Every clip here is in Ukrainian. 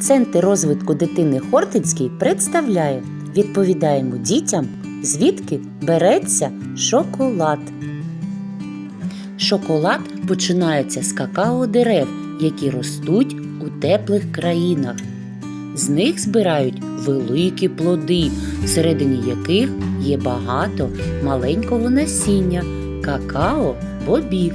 Центр розвитку дитини Хортицький представляє. Відповідаємо дітям, звідки береться шоколад. Шоколад починається з какао дерев, які ростуть у теплих країнах. З них збирають великі плоди, всередині яких є багато маленького насіння какао бобів.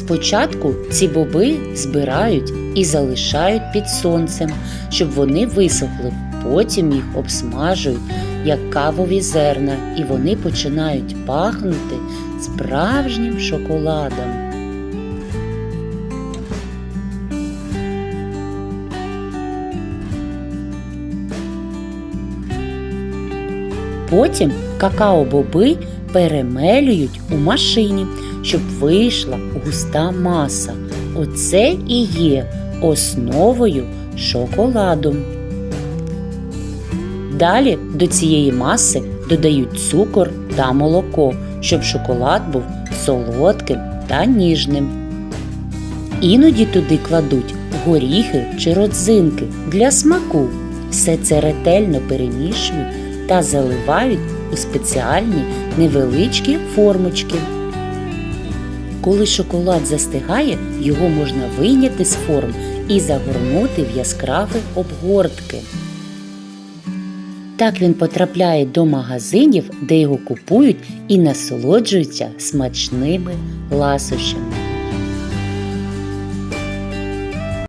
Спочатку ці боби збирають і залишають під сонцем, щоб вони висохли. Потім їх обсмажують як кавові зерна, і вони починають пахнути справжнім шоколадом. Потім какао-боби перемелюють у машині, щоб вийшла густа маса. Оце і є основою шоколаду. Далі до цієї маси додають цукор та молоко, щоб шоколад був солодким та ніжним. Іноді туди кладуть горіхи чи родзинки для смаку. Все це ретельно перемішують та заливають у спеціальні невеличкі формочки. Коли шоколад застигає, його можна вийняти з форм і загорнути в яскраві обгортки. Так він потрапляє до магазинів, де його купують і насолоджуються смачними ласощами.